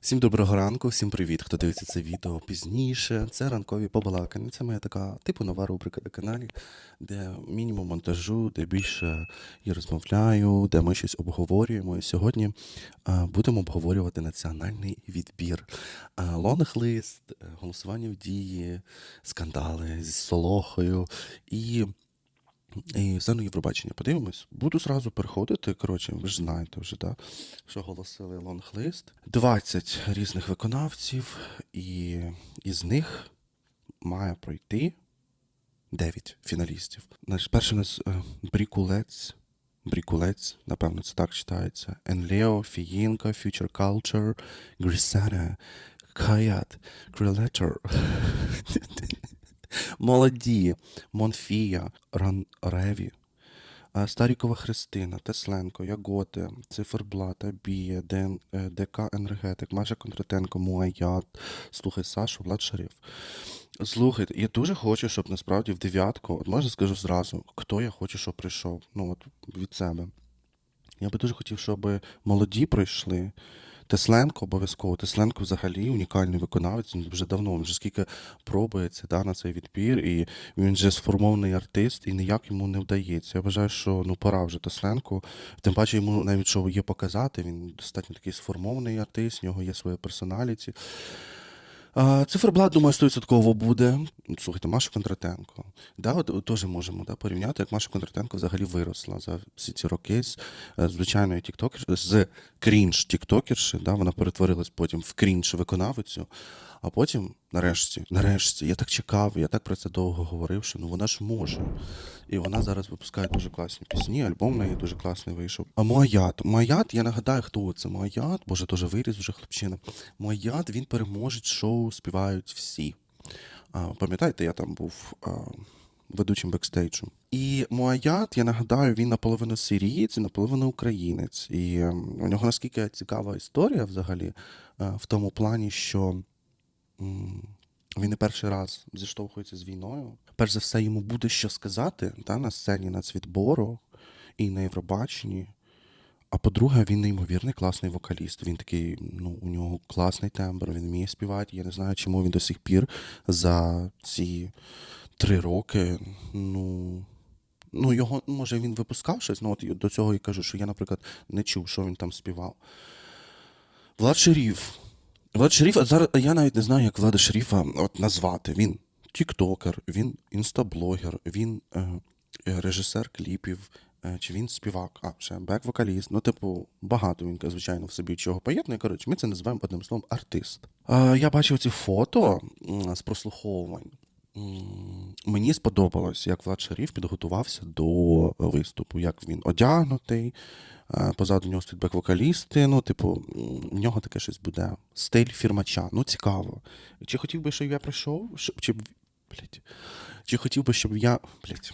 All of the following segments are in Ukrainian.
Всім доброго ранку, всім привіт, хто дивиться це відео пізніше. Це ранкові побалакання. Це моя така типу нова рубрика на каналі, де мінімум монтажу, де більше я розмовляю, де ми щось обговорюємо. І сьогодні будемо обговорювати національний відбір. Лонг-лист, е, голосування в дії, скандали зі Солохою і. І все на Євробачення. Подивимось. Буду зразу переходити. Коротше, ви ж знаєте вже, да? що оголосили лонглист. 20 різних виконавців, і із них має пройти 9 фіналістів. Значить, перший у нас е, Брікулець. Брікулець, напевно, це так читається. Енлео, Фіїнка, Future Culture, Грісана, Каят, Крилетер. Молоді, Монфія, Ран Реві, е, Старікова Христина, Тесленко, Яготе, Циферблата, Бія, ДН, е, ДК Енергетик, Маша Кондратенко, Муаят, слухай Сашу, Влад Шариф. Слухайте, я дуже хочу, щоб насправді в дев'ятку, от можна скажу зразу, хто я хочу, щоб прийшов. Ну, от від себе. Я би дуже хотів, щоб молоді прийшли. Тесленко обов'язково. Тесленко взагалі унікальний виконавець. Він вже давно, він вже скільки пробується да, на цей відбір, і він вже сформований артист, і ніяк йому не вдається. Я вважаю, що ну пора вже Тесленко. Тим паче йому навіть що є показати. Він достатньо такий сформований артист, в нього є своя персоналіті. Циферблат, думаю, 100% буде. Слухайте, Маша Кондратенко. Да, от теж можемо да, порівняти, як Маша Кондратенко взагалі виросла за всі ці роки з е, звичайної тіктокерші, з крінж тіктокерші, да, вона перетворилась потім в крінж виконавицю. А потім, нарешті, нарешті, я так чекав, я так про це довго говорив, що ну вона ж може. І вона зараз випускає дуже класні пісні, альбом в неї дуже класний вийшов. А Моаят. Моаят, я нагадаю, хто це. Моаят, боже, теж виріс вже хлопчина. Моаят, він переможець шоу співають всі. А, пам'ятаєте, я там був а, ведучим бекстейджу. І Моаят, я нагадаю, він наполовину сирієць, і наполовину українець. І ем, у нього наскільки цікава історія взагалі, е, в тому плані, що. Він не перший раз зіштовхується з війною. Перш за все, йому буде що сказати та, на сцені нацвідбору і на Євробаченні. А по-друге, він неймовірний класний вокаліст. Він такий, ну, у нього класний тембр, він вміє співати. Я не знаю, чому він до сих пір за ці три роки. Ну, ну його, може, він випускав щось. Ну, от до цього і кажу, що я, наприклад, не чув, що він там співав. Влад Шеріф. Влад Шеріф, а зараз я навіть не знаю, як Влада Шеріфа от назвати. Він тіктокер, він інстаблогер, він е, режисер кліпів, е, чи він співак, а ще бек-вокаліст. Ну, типу, багато він, звичайно, в собі чого поєднує. Коротше, ми це називаємо одним словом артист. Е, я бачив ці фото з прослуховувань. Мені сподобалось, як Влад Шаріф підготувався до виступу, як він одягнутий. е, Позаду нього стоять бек-вокалісти. Ну, типу, в нього таке щось буде. Стиль фірмача. Ну, цікаво. Чи хотів би, щоб я прийшов? Чи, блядь, чи хотів би, щоб я. Блядь.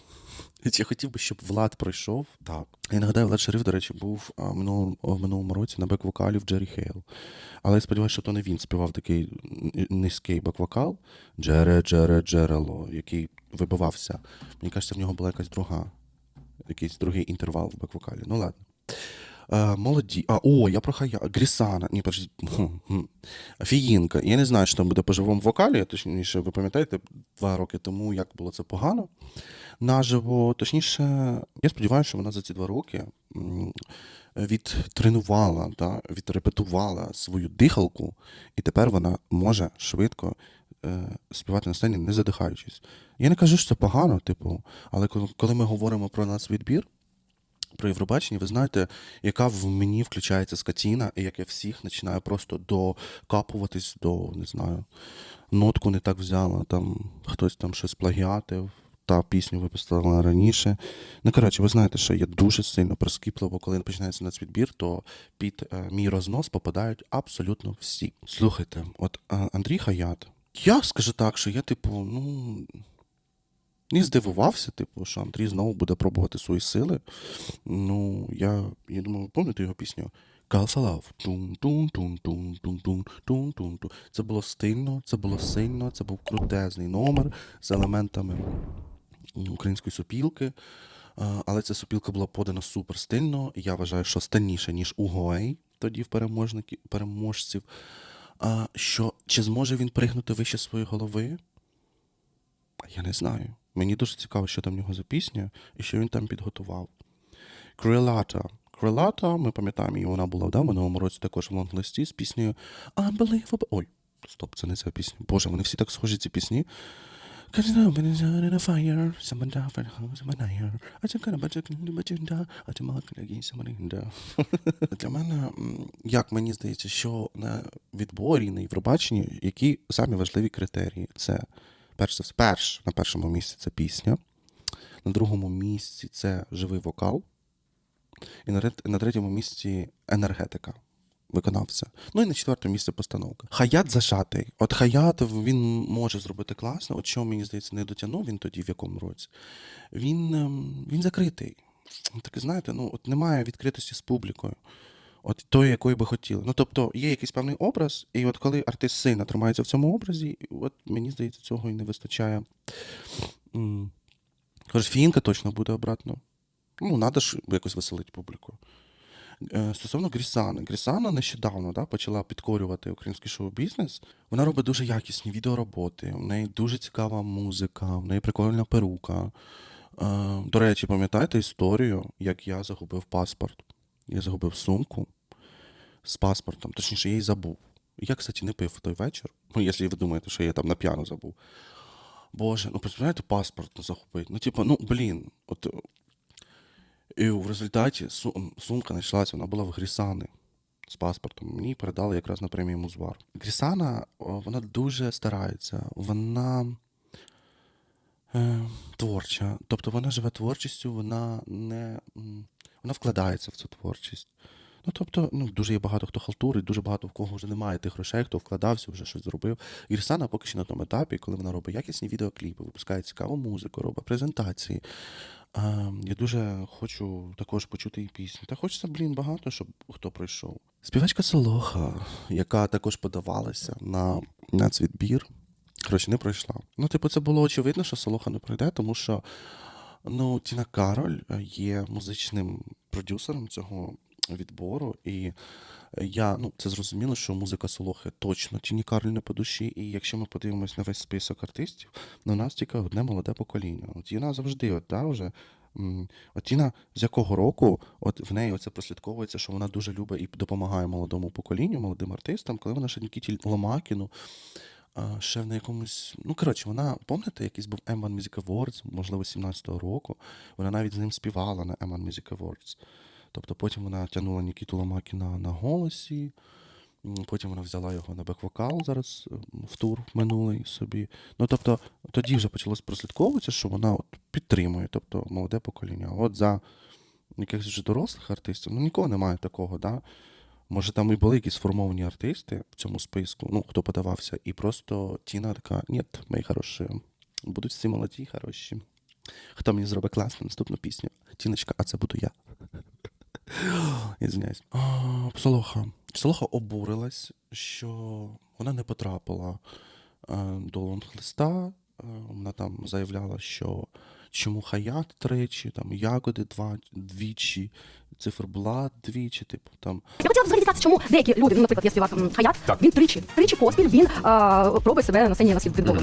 Чи хотів би, щоб Влад пройшов? Так. Я нагадаю, Влад Шериф, до речі, був а, в минулому, в минулому році на бек-вокалі в Джері Хейл. Але я сподіваюся, що то не він співав такий низький бек-вокал Джере, Джере, Джерело, який вибивався. Мені кажеться, в нього була якась друга, якийсь другий інтервал в бек-вокалі. Ну ладно. Е, молоді. А, о, я про хая. Грісана. Ні, подожди. Фіїнка. Я не знаю, що там буде по живому вокалі. Точніше, ви пам'ятаєте, два роки тому як було це погано. Наживо. Точніше, я сподіваюся, що вона за ці два роки відтренувала, да, відрепетувала свою дихалку, і тепер вона може швидко е, співати на сцені, не задихаючись. Я не кажу, що це погано, типу, але коли ми говоримо про нас відбір, про Євробачення, ви знаєте, яка в мені включається скотіна, і як я всіх починаю просто докапуватись до, не знаю, нотку не так взяла, там хтось там щось плагіатив, та пісню випустила раніше. Ну, коротше, ви знаєте, що я дуже сильно прискіпливо, коли починається нацвідбір, то під е, мій рознос попадають абсолютно всі. Слухайте, от е, Андрій Хаят, я скажу так, що я, типу, ну. І здивувався, типу, що Андрій знову буде пробувати свої сили. Ну, я, я думаю, пам'ятаєте його пісню? Калсалав. Це було стильно, це було сильно, це був крутезний номер з елементами української супілки. Але ця супілка була подана супер стильно. Я вважаю, що стильніше, ніж у Гоей, тоді в переможники- переможців. А, що чи зможе він пригнути вище своєї голови? Я не знаю. Мені дуже цікаво, що там в нього за пісня і що він там підготував. Крилата. Крилата, ми пам'ятаємо, її вона була да, в минулому році також в лонглисті з піснею Unbelievable. Ой, стоп, це не ця пісня. Боже, вони всі так схожі, ці пісні. Для мене, як мені здається, що на відборі, на Євробаченні, які самі важливі критерії? Це перш за все, перш, на першому місці це пісня, на другому місці це живий вокал, і на, на третьому місці енергетика. Виконавця. Ну і на четверте місце постановка. Хаят зашатий. От Хаят він може зробити класно. От що мені здається, не дотягнув він тоді в якому році. Він, ем, він закритий. Так знаєте, ну от немає відкритості з публікою. От тої, якої би хотіли. Ну тобто є якийсь певний образ, і от коли артист сильно тримається в цьому образі, от мені здається, цього і не вистачає. Тож фінка точно буде обратно. Ну, треба ж якось веселити публіку. Е, Стосовно Грісани. Грісана нещодавно да, почала підкорювати український шоу-бізнес. Вона робить дуже якісні відеороботи, в неї дуже цікава музика, в неї прикольна перука. Е, До речі, пам'ятаєте історію, як я загубив паспорт? Я загубив сумку з паспортом, точніше, я її забув. Я, кстати, не пив в той вечір. Ну, якщо ви думаєте, що я там на п'яно забув. Боже, ну представляєте, паспорт загубити. Ну, типу, ну блін, от і в результаті сум- сумка знайшлася, вона була в Грісани з паспортом. Мені передали якраз на премію Музвар. Грісана, вона дуже старається, вона е, творча. Тобто вона живе творчістю, вона не вона вкладається в цю творчість. Ну, тобто, ну, дуже є багато хто халтурить, дуже багато в кого вже немає тих грошей, хто вкладався, вже щось зробив. Грісана поки що на тому етапі, коли вона робить якісні відеокліпи, випускає цікаву музику, робить презентації. А, я дуже хочу також почути її пісню. Та хочеться, блін, багато, щоб хто пройшов. Співачка Солоха, яка також подавалася на нацвідбір, коротше, не пройшла. Ну, типу, це було очевидно, що Солоха не пройде, тому що ну, Тіна Кароль е, є музичним продюсером цього відбору, і я, ну, це зрозуміло, що музика Солохи точно Тіні Кароль не по душі. І якщо ми подивимось на весь список артистів, ну, у нас тільки одне молоде покоління. От Тіна завжди, от, да, вже. От Тіна з якого року, от в неї оце прослідковується, що вона дуже любить і допомагає молодому поколінню, молодим артистам, коли вона ще Нікіті Ломакіну, ще на якомусь. Ну, коротше, вона, пам'ятаєте, якийсь був M1 Music Awards, можливо, 17-го року. Вона навіть з ним співала на M1 Music Awards. Тобто потім вона тягнула Нікіту Ломакіна на голосі, потім вона взяла його на бек-вокал зараз е, в тур минулий собі. Ну, тобто, тоді вже почалось прослідковуватися, що вона от підтримує, тобто молоде покоління. От за якихось вже дорослих артистів, ну нікого немає такого, да? Може, там і були якісь сформовані артисти в цьому списку, ну, хто подавався, і просто Тіна така, ні, мої хороші, будуть всі молоді, хороші. Хто мені зробить класну наступну пісню? Тіночка, а це буду я. Ізвиняюсь. А, Солоха. Солоха обурилась, що вона не потрапила е, до лонглиста. Е, Вона там заявляла, що чому Хаят тричі, там Ягоди два, двічі, циферблат двічі, типу там. Я хотіла б взагалі дізнатися, чому деякі люди, ну, наприклад, є співак м, Хаят, він тричі, тричі поспіль він а, пробує себе на сцені на відбору.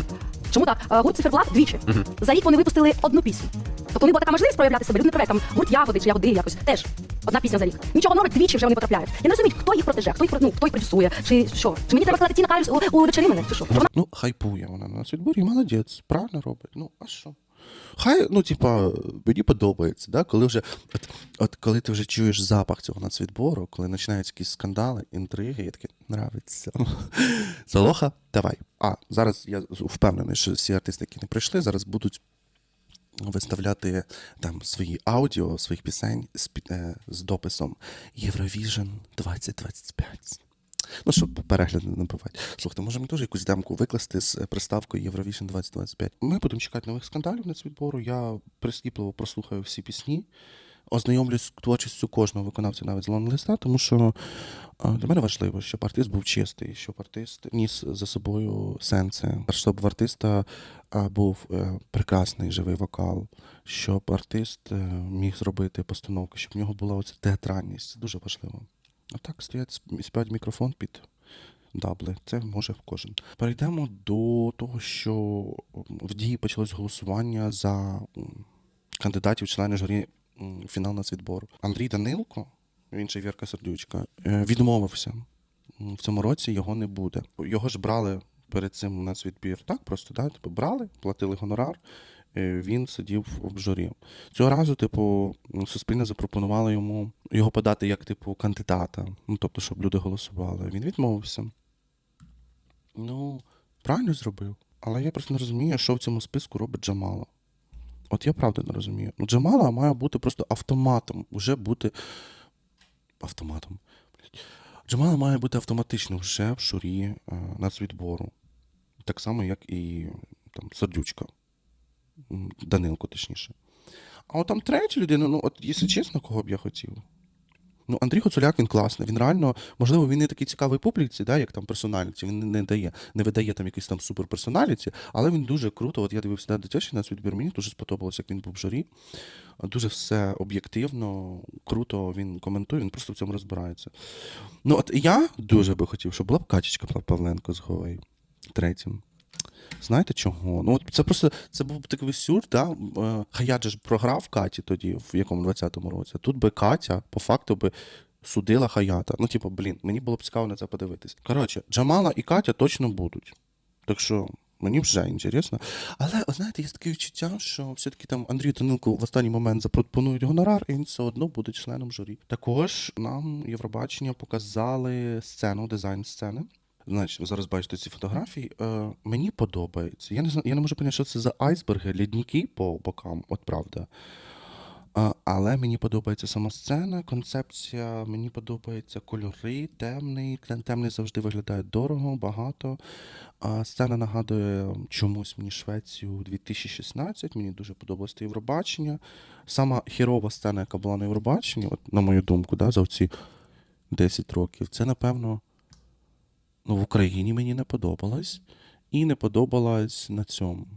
Чому так? А, Гурт Циферблат двічі. За рік вони випустили одну пісню. Тобто у них була така можливість проявляти себе. Люди не проявляють там гурт ягоди чи ягоди якось. Теж одна пісня за рік. Нічого нового, двічі вже вони потрапляють. Я не розумію, хто їх протеже, хто їх ну, хто їх продюсує, чи що. Чи мені треба сказати Тіна Кароль у, у вечері мене, чи що? Вона Ну, хайпує вона на відборі, молодець, правильно робить. Ну, а що? Хай, ну, типа, мені подобається, да? коли вже, от, от коли ти вже чуєш запах цього нацвідбору, коли починаються якісь скандали, інтриги, я таке нравиться. Залоха, давай. А, зараз я впевнений, що всі артисти, які не прийшли, зараз будуть виставляти там свої аудіо, своїх пісень з, е, з дописом Євровіжен 2025. Ну, щоб перегляди не набивати. Слухайте, може мені теж якусь демку викласти з приставкою Eurovision 2025. Ми будемо чекати нових скандалів на відбору. Я прискіпливо прослухаю всі пісні, ознайомлюсь з творчістю кожного виконавця навіть з лонглиста, тому що для мене важливо, щоб артист був чистий, щоб артист ніс за собою сенси, щоб в артиста був е, прекрасний живий вокал, щоб артист е, міг зробити постановку, щоб в нього була оця театральність. Це дуже важливо. А так стоять, сп- співають мікрофон під дабли. Це може кожен. Перейдемо до того, що в дії почалось голосування за кандидатів в члени журі фінал нацвідбору. Андрій Данилко, він же Вірка Сердючка, е, відмовився. В цьому році його не буде. Його ж брали перед цим нацвідбір. Так, просто да? типу, брали, платили гонорар. е, Він сидів в журі. Цього разу, типу, суспільне запропонувало йому його подати як, типу, кандидата. Ну, тобто, щоб люди голосували. Він відмовився. Ну, правильно зробив. Але я просто не розумію, що в цьому списку робить Джамала. От я правда не розумію. Ну, Джамала має бути просто автоматом, вже бути автоматом. Джамала має бути автоматично вже в шурі е, нацвідбору. Так само, як і там, Сердючка. Данилко, точніше. А от там третя людина, ну, от, якщо чесно, кого б я хотів. Ну, Андрій Гоцуляк, він класний. Він реально, можливо, він не такий цікавий публіці, да, як там персоналіті. Він не, дає, не видає там якийсь там суперперсоналіті, але він дуже круто. От я дивився на дитячий на відбір, мені дуже сподобалось, як він був в журі. Дуже все об'єктивно, круто він коментує, він просто в цьому розбирається. Ну, от я дуже би хотів, щоб була б Катічка Павленко з Говей третім. Знаєте чого? Ну, от це просто це був такий сюр, да? Е, Хаят ж програв Каті тоді, в якому 20-му році. Тут би Катя по факту би судила Хаята. Ну, типу, блін, мені було б цікаво на це подивитись. Коротше, Джамала і Катя точно будуть. Так що. Мені вже інтересно. Але, знаєте, є таке відчуття, що все-таки там Андрію Данилку в останній момент запропонують гонорар, і він все одно буде членом журі. Також нам Євробачення показали сцену, дизайн сцени. Значить, ви зараз бачите ці фотографії. Е, мені подобається. Я не знаю, я не можу поняти, що це за айсберги, лідники по бокам, от правда. Е, але мені подобається сама сцена, концепція, мені подобаються кольори, темний. Темний завжди виглядає дорого, багато. А сцена нагадує чомусь мені Швецію 2016. Мені дуже подобалось це Євробачення. Сама хірова сцена, яка була на Євробаченні, от, на мою думку, да, за ці 10 років, це, напевно, ну, в Україні мені не подобалось. І не подобалось на цьому.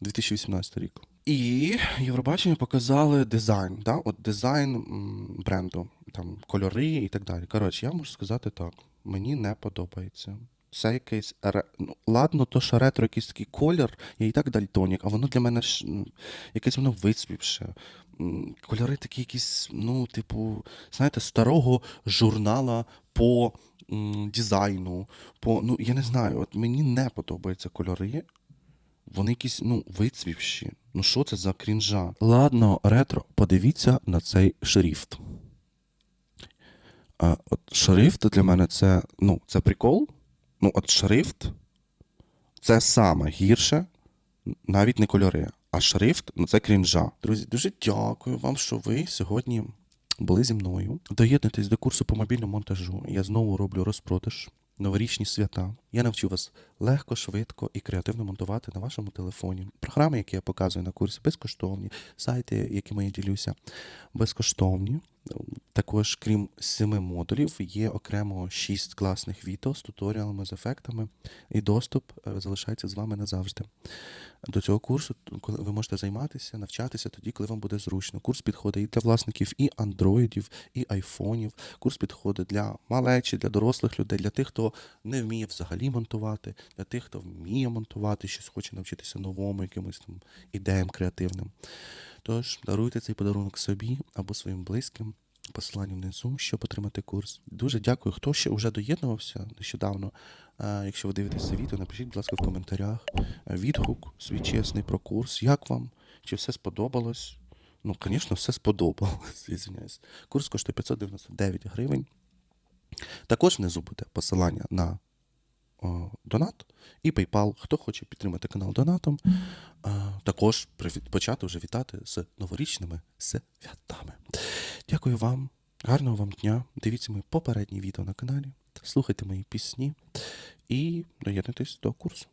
2018 рік. І Євробачення показали дизайн, да? От дизайн бренду, там кольори і так далі. Коротше, я можу сказати так: мені не подобається. Це якийсь ре... ну, ладно, то що ретро якийсь такий колір, я і так дальтонік, а воно для мене ж якесь воно вицвівше. Кольори такі якісь, ну, типу, знаєте, старого журнала по м, дизайну. По, ну, я не знаю, от мені не подобаються кольори. Вони якісь, ну, вицвівші. Ну що це за крінжа? Ладно, ретро, подивіться на цей шрифт. А, от шрифт для мене це, ну, це прикол. Ну, от шрифт це саме гірше, навіть не кольори, а шрифт ну це крінжа. Друзі, дуже дякую вам, що ви сьогодні були зі мною. Доєднуйтесь до курсу по мобільному монтажу. Я знову роблю розпродаж. Новорічні свята. Я навчу вас легко, швидко і креативно монтувати на вашому телефоні. Програми, які я показую на курсі, безкоштовні. Сайти, якими я ділюся, безкоштовні. Також, крім семи модулів, є окремо шість класних відео з туторіалами, з ефектами, і доступ е, залишається з вами назавжди. До цього курсу, ви можете займатися, навчатися тоді, коли вам буде зручно. Курс підходить і для власників і андроїдів, і айфонів. Курс підходить для малечі, для дорослих людей, для тих, хто не вміє взагалі монтувати, для тих, хто вміє монтувати, щось хоче навчитися новому, якимось там ідеям креативним. Тож даруйте цей подарунок собі або своїм близьким. Посилання внизу, щоб отримати курс. Дуже дякую. Хто ще вже доєднувався нещодавно. Е, Якщо ви дивитесь це відео, напишіть, будь ласка, в коментарях е, відгук свій чесний про курс. Як вам? Чи все сподобалось? Ну, звісно, все сподобалось. Извиняюсь. Курс коштує 599 гривень. Також внизу буде посилання на донат і PayPal. Хто хоче підтримати канал донатом, також почати вже вітати з новорічними святами. Дякую вам, гарного вам дня. Дивіться мої попередні відео на каналі, слухайте мої пісні і доєднуйтесь до курсу.